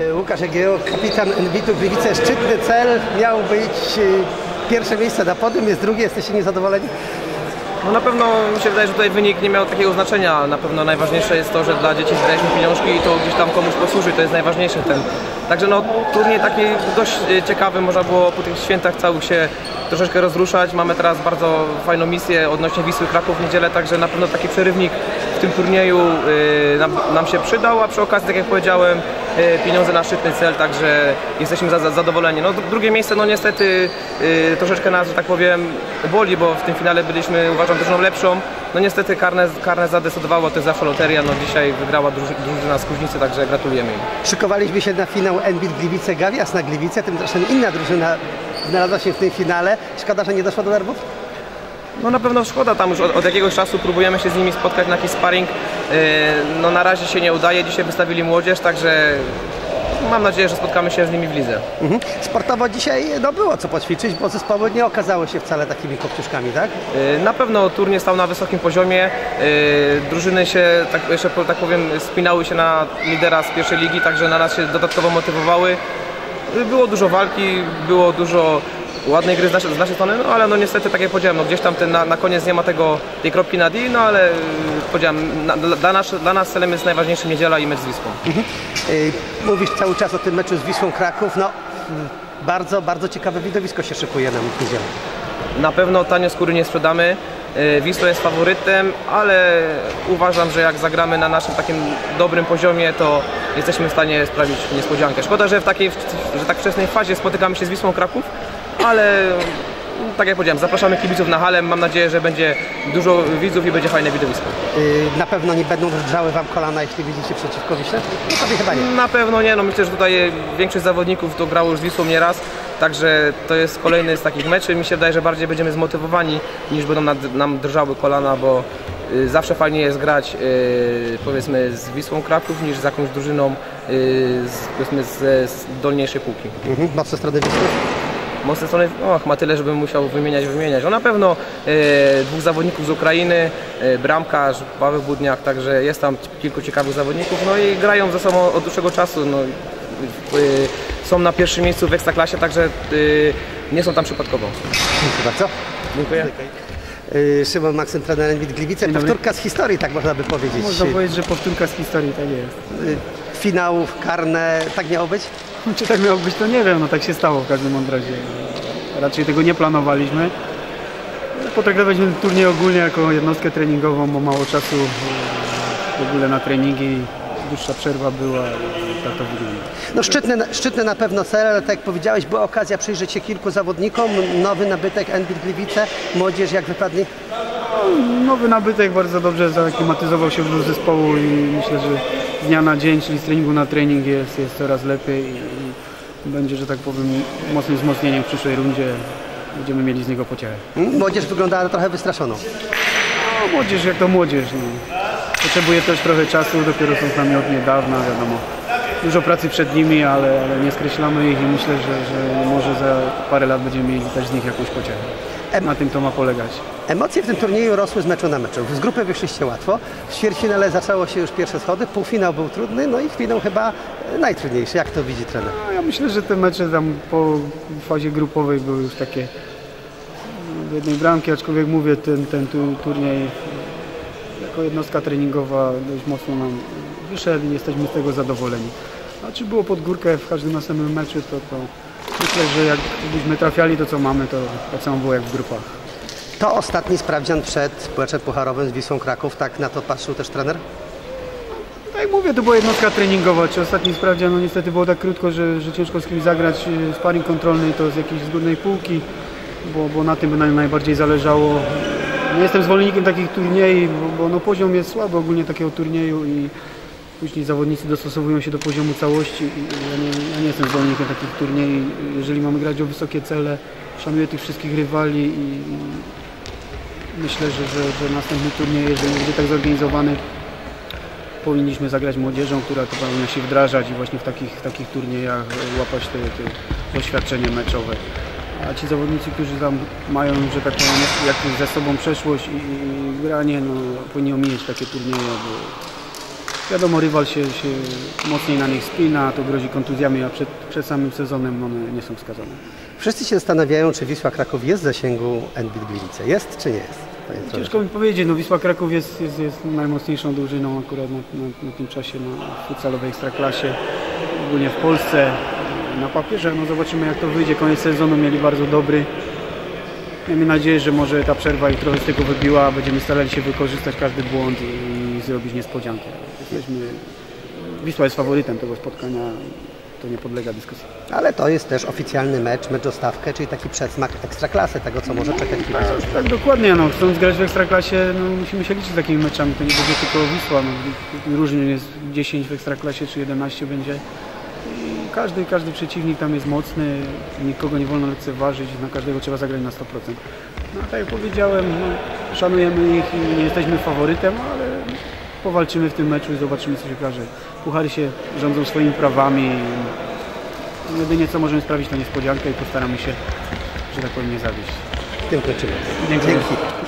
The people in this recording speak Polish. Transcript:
E, Łukasz Jagiełło, kapitan NBIT-u Gliwice. Szczytny cel miał być e, pierwsze miejsce na podium, jest drugie. Jesteście niezadowoleni? No na pewno mi się wydaje, że tutaj wynik nie miał takiego znaczenia, na pewno najważniejsze jest to, że dla dzieci zbieraliśmy pieniążki i to gdzieś tam komuś posłuży, to jest najważniejsze ten. Także no turniej taki dość e, ciekawy, można było po tych świętach całych się troszeczkę rozruszać. Mamy teraz bardzo fajną misję odnośnie Wisły Kraków w niedzielę, także na pewno taki przerywnik w tym turnieju nam, nam się przydał, a przy okazji, tak jak powiedziałem, pieniądze na szczytny cel, także jesteśmy za, za zadowoleni. No, dru- drugie miejsce, no niestety e, troszeczkę nas, że tak powiem, boli, bo w tym finale byliśmy, uważam, drużyną lepszą. No niestety karne, karne zadecydowało, to jest zawsze loteria, no dzisiaj wygrała druży- drużyna z Kuźnicy, także gratulujemy im. Szykowaliśmy się na finał NBIT Gliwice Gawias na Gliwice, tymczasem inna drużyna znalazła się w tym finale. Szkoda, że nie doszło do nerwów? No na pewno szkoda, tam już od, od jakiegoś czasu próbujemy się z nimi spotkać na jakiś sparring. Yy, No na razie się nie udaje, dzisiaj wystawili młodzież, także mam nadzieję, że spotkamy się z nimi w lidze. Mhm. Sportowo dzisiaj no, było co poćwiczyć, bo zespoły nie okazały się wcale takimi kopciuszkami, tak? Yy, Na pewno turniej stał na wysokim poziomie. Yy, Drużyny się, tak, jeszcze tak powiem, spinały się na lidera z pierwszej ligi, także na nas się dodatkowo motywowały. Było dużo walki, było dużo ładnej gry z naszej, z naszej strony, no ale no niestety, tak jak powiedziałem, no gdzieś tam ten, na, na koniec nie ma tego, tej kropki nad i, no ale yy, powiedziałem, na, dla, nas, dla nas celem jest najważniejszy niedziela i mecz z Wisłą. Yy, mówisz cały czas o tym meczu z Wisłą Kraków. No, mm, bardzo, bardzo ciekawe widowisko się szykuje nam w niedzielę. Na pewno tanie skóry nie sprzedamy. Yy, Wisła jest faworytem, ale uważam, że jak zagramy na naszym takim dobrym poziomie, to jesteśmy w stanie sprawić niespodziankę. Szkoda, że w takiej, że tak wczesnej fazie spotykamy się z Wisłą Kraków, ale mm, tak jak powiedziałem, zapraszamy kibiców na halę. Mam nadzieję, że będzie dużo widzów i będzie fajne widowisko. Yy, na pewno nie będą drżały wam kolana, jeśli widzicie przeciwko Wiśle? No tobie chyba nie. Na pewno nie, no myślę, że tutaj większość zawodników to grało już z Wisłą nieraz, także to jest kolejny z takich meczy. Mi się wydaje, że bardziej będziemy zmotywowani niż będą nad, nam drżały kolana, bo y, zawsze fajnie jest grać y, powiedzmy z Wisłą Kraków niż z jakąś drużyną y, z, powiedzmy z, z dolniejszej półki. Mhm. Mocne strony Wisły? Mocne strony, och, ma tyle, żebym musiał wymieniać, wymieniać. No na pewno e, dwóch zawodników z Ukrainy, e, bramkarz, Paweł Budniak, także jest tam kilku ciekawych zawodników, no i grają ze sobą od dłuższego czasu. No, e, są na pierwszym miejscu w Ekstraklasie, także e, nie są tam przypadkowo. Dziękuję bardzo. Dziękuję. Yy, Szymon Maksym, trener NBIT Gliwice. Powtórka z historii, tak można by powiedzieć. Można powiedzieć, że powtórka z historii, tak jest. Finał karne, tak miało być? Czy tak miało być, to nie wiem, no tak się stało w każdym razie. Raczej tego nie planowaliśmy. Potraktowaliśmy ten turniej ogólnie jako jednostkę treningową, bo mało czasu w ogóle na treningi, dłuższa przerwa była i tak to wygląda. No szczytny, szczytny na pewno cel, ale tak jak powiedziałeś, była okazja przyjrzeć się kilku zawodnikom. Nowy nabytek NBIT Gliwice, młodzież jak wypadnie? Nowy nabytek bardzo dobrze zaaklimatyzował się w zespołu i myślę, że z dnia na dzień, czyli z treningu na trening jest, jest coraz lepiej i, i będzie, że tak powiem, mocnym wzmocnieniem w przyszłej rundzie. Będziemy mieli z niego pociechę. Młodzież wyglądała trochę wystraszoną. No, młodzież jak to młodzież. No. Potrzebuje też trochę czasu, dopiero są z nami od niedawna, wiadomo. Dużo pracy przed nimi, ale, ale nie skreślamy ich i myślę, że, że może za parę lat będziemy mieli też z nich jakąś pociechę. Na tym to ma polegać. Emocje w tym turnieju rosły z meczu na meczu. Z grupy wyszliście łatwo. W ćwierćfinale zaczęło się już pierwsze schody, półfinał był trudny, no i finał chyba e, najtrudniejszy. Jak to widzi trener? No, ja myślę, że te mecze tam po fazie grupowej były już takie do jednej bramki, aczkolwiek mówię, ten, ten tu, turniej jako jednostka treningowa dość mocno nam wyszedł i jesteśmy z tego zadowoleni. A czy było pod górkę w każdym następnym meczu, to, to myślę, że jakbyśmy trafiali to co mamy, to tak samo było jak w grupach. To ostatni sprawdzian przed meczem pucharowym z Wisłą Kraków. Tak na to patrzył też trener? Tak jak mówię, to była jednostka treningowa. Czy ostatni sprawdzian, no niestety było tak krótko, że, że ciężko z kimś zagrać e, sparring kontrolny to z jakiejś z górnej półki, bo, bo na tym by nam najbardziej zależało. Nie jestem zwolennikiem takich turniejów, bo, bo no poziom jest słaby ogólnie takiego turnieju i później zawodnicy dostosowują się do poziomu całości. Ja, nie, ja nie jestem zwolennikiem takich turniejów. Jeżeli mamy grać o wysokie cele, szanuję tych wszystkich rywali i, myślę, że, że, że następny turniej, jeżeli będzie tak zorganizowany, powinniśmy zagrać młodzieżą, która to powinna się wdrażać i właśnie w takich, takich turniejach łapać te, te doświadczenie meczowe. A ci zawodnicy, którzy tam mają, że tak powiem, jak ze sobą przeszłość i, i granie, no, powinni omijać takie turnieje, bo Wiadomo, rywal się, się mocniej na nich spina, to grozi kontuzjami, a przed, przed samym sezonem one nie są wskazane. Wszyscy się zastanawiają, czy Wisła Kraków jest w zasięgu NBIT Gliwice. Jest czy nie jest? Ciężko mi powiedzieć, no Wisła Kraków jest, jest, jest najmocniejszą drużyną akurat na, na, na tym czasie na futsalowej ekstraklasie, ogólnie w Polsce. Na papierze, no zobaczymy jak to wyjdzie. Koniec sezonu mieli bardzo dobry. Miejmy nadzieję, że może ta przerwa ich trochę z tego wybiła, będziemy starali się wykorzystać każdy błąd i zrobić niespodziankę. Jesteśmy, Wisła jest faworytem tego spotkania, to nie podlega dyskusji. Ale to jest też oficjalny mecz, mecz o stawkę, czyli taki przedsmak ekstraklasy, tego co może czekać kibica. Tak, dokładnie. No, chcąc grać w Ekstraklasie, no, musimy się liczyć z takimi meczami. To nie będzie tylko Wisła. No, różnie jest 10 w Ekstraklasie, czy 11 będzie. I każdy, każdy przeciwnik tam jest mocny, nikogo nie wolno lekceważyć, na każdego trzeba zagrać na 100%. No, tak jak powiedziałem, no, szanujemy ich i nie jesteśmy faworytem, ale powalczymy w tym meczu i zobaczymy co się okaże. Puchary się rządzą swoimi prawami. Jedynie co możemy sprawić to niespodziankę i postaramy się, że tak powiem, nie zawieść. Tym kończymy. Dziękuję. Dzięki.